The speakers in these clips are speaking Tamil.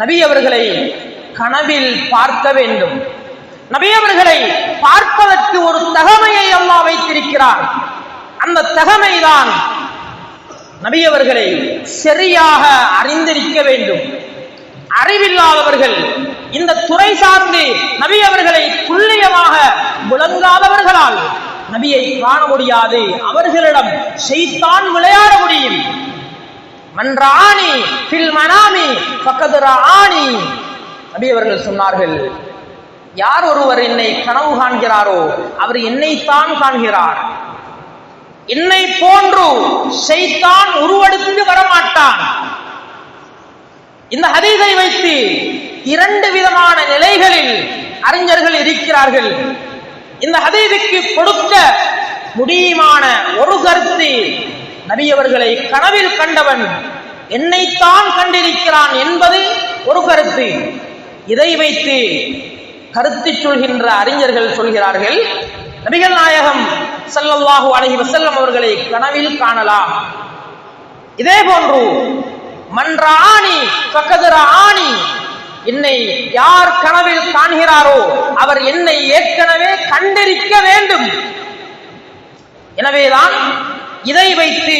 நபி அவர்களை கனவில் பார்க்க வேண்டும். நபி அவர்களை பார்ப்பதற்கு ஒரு தகமையை அல்லாஹ் வைத்திருக்கிறார் அந்த தகமைதான் நபி அவர்களை சரியாக அறிந்திருக்க வேண்டும். அறிவில்லாதவர்கள் இந்த துறை சார்ந்து நபி அவர்களை துல்லியமாக விளங்காதவர்களால் நபியை காண முடியாது. அவர்களிடம் செய்தான் விளையாட முடியும். மன்றாணி பில் மனாமி பக்கதுரா ஆணி. நபி அவர்கள் சொன்னார்கள் யார் ஒருவர் என்னை கனவு காண்கிறாரோ அவர் என்னைத்தான் காண்கிறார். என்னை போன்று செய்தான் உருவெடுத்து வரமாட்டான். இந்த ஹதீதை வைத்து இரண்டு விதமான நிலைகளில் அறிஞர்கள் இருக்கிறார்கள். இந்த ஹதீதுக்கு கொடுக்க முடியுமான ஒரு கருத்து நபியவர்களை கனவில் கண்டவன் என்னைத்தான் கண்டிருக்கிறான் என்பது ஒரு கருத்து. இதை வைத்து கருத்து சொல்கின்ற அறிஞர்கள் சொல்கிறார்கள் நபிகள் நாயகம் ஸல்லல்லாஹு அலைஹி வசல்லம் அவர்களை கனவில் காணலாம். இதே போன்று மன்றாணி பக்கதுர ஆணி என்னை யார் கனவில் காண்கிறாரோ அவர் என்னை ஏற்கனவே கண்டிருக்க வேண்டும் எனவேதான் இதை வைத்து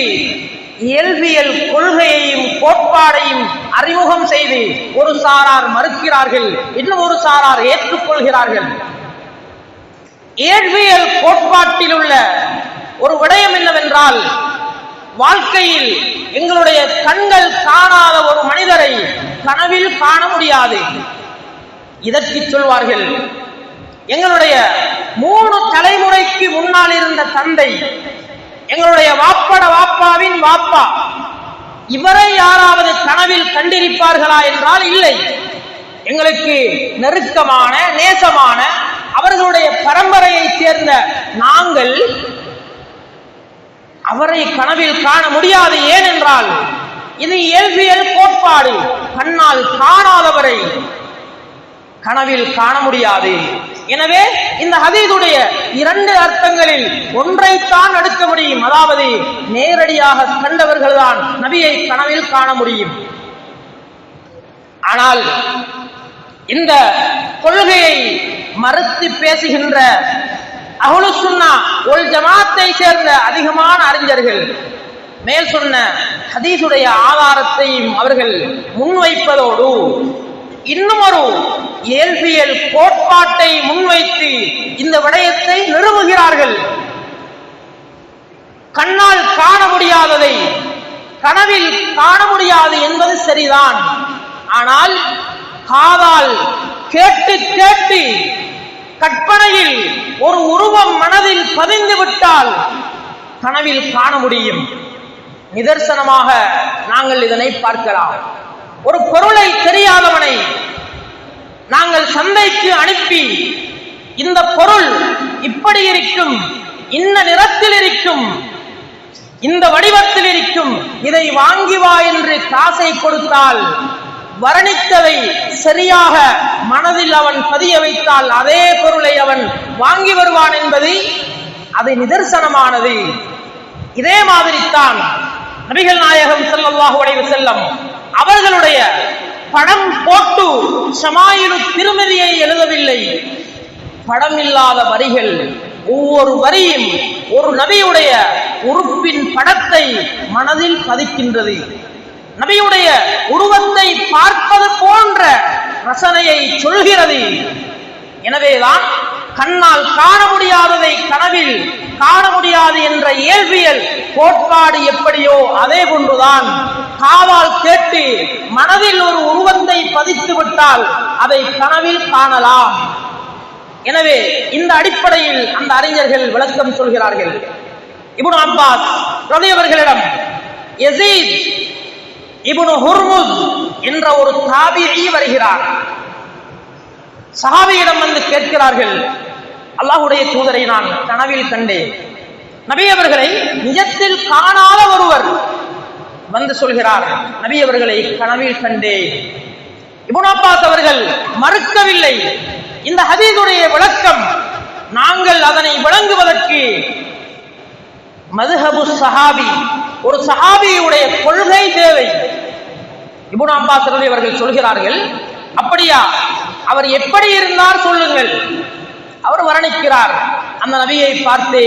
இயல்பியல் கொள்கையையும் கோட்பாடையும் அறிமுகம் செய்து ஒரு சாரார் மறுக்கிறார்கள். இன்னும் ஒரு சாரார் ஏற்றுக்கொள்கிறார்கள். இயற்பியல் கோட்பாட்டில் உள்ள ஒரு விடயம் என்னவென்றால் வாழ்க்கையில் எங்களுடைய கண்கள் காணாத ஒரு மனிதரை கனவில் காண முடியாது. இதற்கு சொல்வார்கள் எங்களுடைய மூணு தலைமுறைக்கு முன்னால் இருந்த தந்தை எங்களுடைய வாப்பட வாப்பாவின் வாப்பா. இவரை யாராவது கனவில் கண்டிருப்பார்களா என்றால் இல்லை. எங்களுக்கு நெருக்கமான நேசமான அவர்களுடைய பரம்பரையைச் சேர்ந்த நாங்கள் அவரை கனவில் காண முடியாது ஏனென்றால் இது இயல்பியல் கோட்பாடு. கண்ணால் காணாதவரை கனவில் காண முடியாது. எனவே இந்த ஹதீதுடைய இரண்டு அர்த்தங்களில் ஒன்றைத்தான் எடுக்க முடியும். அதாவது நேரடியாக கண்டவர்கள்தான் நபியை கனவில் காண முடியும். ஆனால் இந்த கொள்கையை மறுத்து பேசுகின்ற அகுலு சுன்னா ஒரு ஜமாத்தை சேர்ந்த அதிகமான அறிஞர்கள் மேல் சொன்ன ஹதீஸுடைய ஆதாரத்தையும் அவர்கள் முன்வைப்பதோடு இன்னும் ஒரு இயல்பியல் கோட்பாட்டை முன்வைத்து இந்த விடயத்தை நிறுவுகிறார்கள். கண்ணால் காண முடியாததை கனவில் காண முடியாது என்பது சரிதான். ஆனால் காதால் கேட்டு கேட்டு கற்பனையில் ஒரு உருவம் மனதில் பதிந்து விட்டால் கனவில் காண முடியும். நிதர்சனமாக நாங்கள் இதனை பார்க்கலாம். ஒரு பொருளை தெரியாதவனை நாங்கள் சந்தைக்கு அனுப்பி இந்த பொருள் இப்படி இருக்கும் இந்த நிறத்தில் இருக்கும் இந்த வடிவத்தில் இருக்கும் இதை வாங்கி வா என்று காசை கொடுத்தால் வர்ணித்ததை சரியாக மனதில் அவன் பதிய வைத்தால் அதே பொருளை அவன் வாங்கி வருவான் என்பது அது நிதர்சனமானது. இதே மாதிரித்தான் நபிகள் நாயகம் செல்லவாக உடைய செல்லம் அவர்களுடைய படம் போட்டு ஷமாயிலு திருமதியை எழுதவில்லை. படம் இல்லாத வரிகள். ஒவ்வொரு வரியும் ஒரு நபியுடைய உறுப்பின் படத்தை மனதில் பதிக்கின்றது. நபியுடைய உருவத்தை பார்ப்பது போன்ற ரசனையை சொல்கிறது. எனவேதான் கண்ணால் காண முடியாததை கனவில் காண முடியாது என்ற இயல்பியல் கோட்பாடு எப்படியோ அதே போன்றுதான் காவால் கேட்டு மனதில் ஒரு உருவத்தை பதித்து விட்டால் அதை கனவில் காணலாம். எனவே இந்த அடிப்படையில் அந்த அறிஞர்கள் விளக்கம் சொல்கிறார்கள். இபுன் அப்பாஸ் ரலி அவர்களிடம் யசீத் இப்னு என்ற ஒரு தாபியி வருகிறார். சஹாபியிடம் வந்து கேட்கிறார்கள் அல்லாஹுடைய தூதரை நான் கனவில் கண்டேன். நபி அவர்களை நிஜத்தில் காணாத ஒருவர் வந்து சொல்கிறார். நபி அவர்களை கனவில் கண்டேன். இப்னு அவர்கள் மறுக்கவில்லை. இந்த ஹதீதுடைய விளக்கம் நாங்கள் அதனை விளங்குவதற்கு மதுஹபு சஹாபி ஒரு சஹாபியுடைய கொள்கை தேவை. இபுன் அப்பாஸ் அவர்கள் சொல்கிறார்கள் அப்படியா அவர் எப்படி இருந்தார் சொல்லுங்கள். அவர் வர்ணிக்கிறார். அந்த நபியை பார்த்து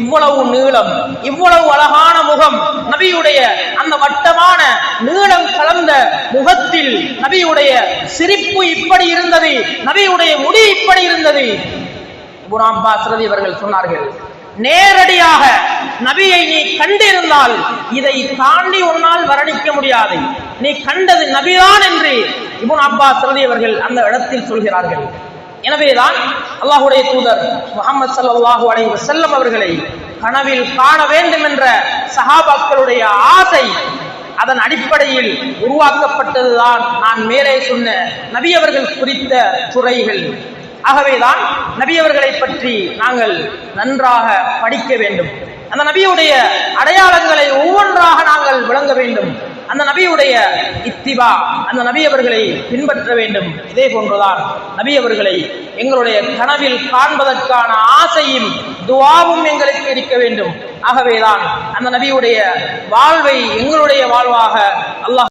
இவ்வளவு நீளம் இவ்வளவு அழகான முகம் நபியுடைய அந்த வட்டமான நீளம் கலந்த முகத்தில் நபியுடைய சிரிப்பு இப்படி இருந்தது நபியுடைய முடி இப்படி இருந்தது. குணாம்பா பாஸ்ரதி அவர்கள் சொன்னார்கள் நேரடியாக நபியை நீ கண்டிருந்தால் இதை தாண்டி உன்னால் வர்ணிக்க முடியாது. நீ கண்டது நபிதான் என்று இபுன் அப்பாஸ் ரதி அவர்கள் அந்த இடத்தில் சொல்கிறார்கள். எனவேதான் அல்லாஹுடைய தூதர் முகமது சல்லாஹு அலைஹி வசல்லம் அவர்களை கனவில் காண வேண்டும் என்ற சஹாபாக்களுடைய ஆசை அதன் அடிப்படையில் உருவாக்கப்பட்டதுதான் நான் மேலே சொன்ன நபி அவர்கள் குறித்த துறைகள். ஆகவேதான் நபி அவர்களை பற்றி நாங்கள் நன்றாக படிக்க வேண்டும். அந்த நபியுடைய அடையாளங்களை ஒவ்வொன்றாக நாங்கள் விளங்க வேண்டும். அந்த நபியுடைய இத்திபா அந்த நபி அவர்களை பின்பற்ற வேண்டும். இதே போன்றுதான் நபி அவர்களை எங்களுடைய கனவில் காண்பதற்கான ஆசையும் துவாவும் எங்களுக்கு இருக்க வேண்டும். ஆகவேதான் அந்த நபியுடைய வாழ்வை எங்களுடைய வாழ்வாக அல்லாஹ்